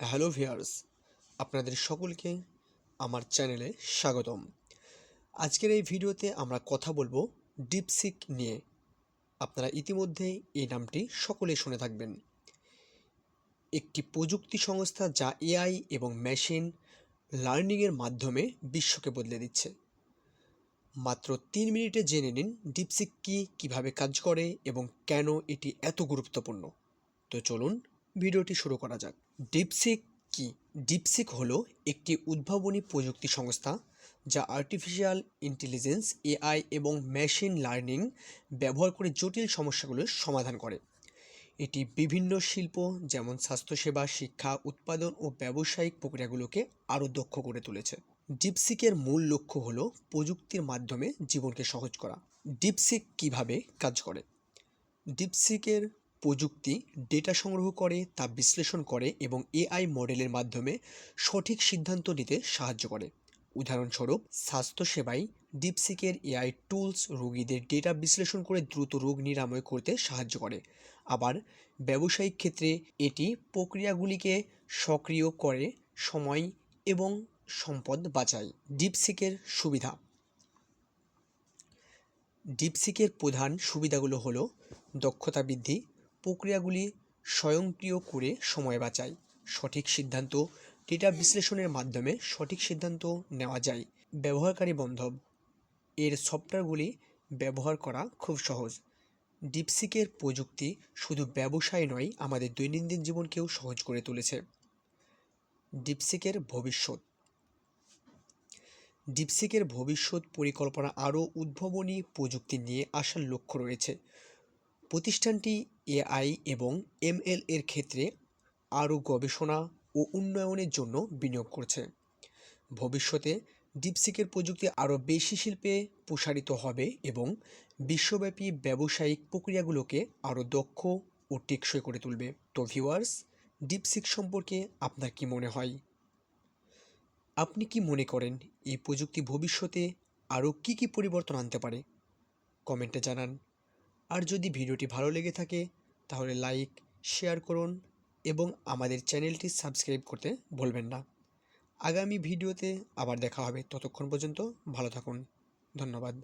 Hello viewers আপনাদের সকলকে আমার চ্যানেলে স্বাগতম। আজকের এই ভিডিওতে আমরা কথা বলব ডিপসিক নিয়ে। আপনারা ইতিমধ্যে এই নামটি সকলে শুনে থাকবেন। একটি প্রযুক্তি সংস্থা যা এআই এবং মেশিন লার্নিংয়ের মাধ্যমে বিশ্বকে বদলে দিচ্ছে। মাত্র তিন মিনিটে জেনে নিন ডিপসিক কী, কীভাবে কাজ করে এবং কেন এটি এত গুরুত্বপূর্ণ। তো চলুন ভিডিওটি শুরু করা যাক। ডিপসিক কি? ডিপসিক হলো একটি উদ্ভাবনী প্রযুক্তি সংস্থা যা আর্টিফিশিয়াল ইন্টেলিজেন্স এআই এবং মেশিন লার্নিং ব্যবহার করে জটিল সমস্যাগুলোর সমাধান করে। এটি বিভিন্ন শিল্প, যেমন স্বাস্থ্যসেবা, শিক্ষা, উৎপাদন ও ব্যবসায়িক প্রক্রিয়াগুলোকে আরও দক্ষ করে তুলেছে। ডিপসিকের মূল লক্ষ্য হলো প্রযুক্তির মাধ্যমে জীবনকে সহজ করা। ডিপসিক কীভাবে কাজ করে? ডিপসিকের প্রযুক্তি, ডেটা সংগ্রহ করে, তা বিশ্লেষণ করে এবং এআই মডেলের মাধ্যমে সঠিক সিদ্ধান্ত নিতে সাহায্য করে। উদাহরণস্বরূপ, স্বাস্থ্যসেবায় ডিপসিকের এআই টুলস রোগীদের ডেটা বিশ্লেষণ করে দ্রুত রোগ নিরাময় করতে সাহায্য করে। আবার, ব্যবসায়িক ক্ষেত্রে এটি প্রক্রিয়াগুলিকে সক্রিয় করে, সময় এবং সম্পদ বাঁচায়। ডিপসিকের সুবিধা। ডিপসিকের প্রধান সুবিধাগুলো হলো দক্ষতা বৃদ্ধি প্রক্রিয়াগুলি স্বয়ংক্রিয় করে সময় বাঁচায়। সঠিক সিদ্ধান্ত ডেটা বিশ্লেষণের মাধ্যমে সঠিক সিদ্ধান্ত নেওয়া যায়। ব্যবহারকারী বান্ধব। এর সফটওয়্যারগুলি ব্যবহার করা খুব সহজ। ডিপসিকের প্রযুক্তি শুধু ব্যবসায় নয়, আমাদের দৈনন্দিন জীবনকেও সহজ করে তুলেছে। ডিপসিকের ভবিষ্যৎ। ডিপসিকের ভবিষ্যৎ পরিকল্পনা আরও উদ্ভাবনী প্রযুক্তি নিয়ে আসার লক্ষ্য রয়েছে। প্রতিষ্ঠানটি এআই এবং এমএল এর ক্ষেত্রে আরও গবেষণা ও উন্নয়নের জন্য বিনিয়োগ করছে। ভবিষ্যতে ডিপসিকের প্রযুক্তি আরও বেশি শিল্পে প্রসারিত হবে এবং বিশ্বব্যাপী ব্যবসায়িক প্রক্রিয়াগুলোকে আরও দক্ষ ও টেকসই করে তুলবে। তো ভিউয়ার্স, ডিপসিক সম্পর্কে আপনার কি মনে হয়? আপনি কি মনে করেন এই প্রযুক্তি ভবিষ্যতে আরও কী কী পরিবর্তন আনতে পারে? কমেন্টে জানান। আর যদি ভিডিওটি ভালো লেগে থাকে তাহলে লাইক শেয়ার করুন এবং আমাদের চ্যানেলটি সাবস্ক্রাইব করতে ভুলবেন না। আগামী ভিডিওতে আবার দেখা হবে। ততক্ষণ পর্যন্ত ভালো থাকুন। ধন্যবাদ।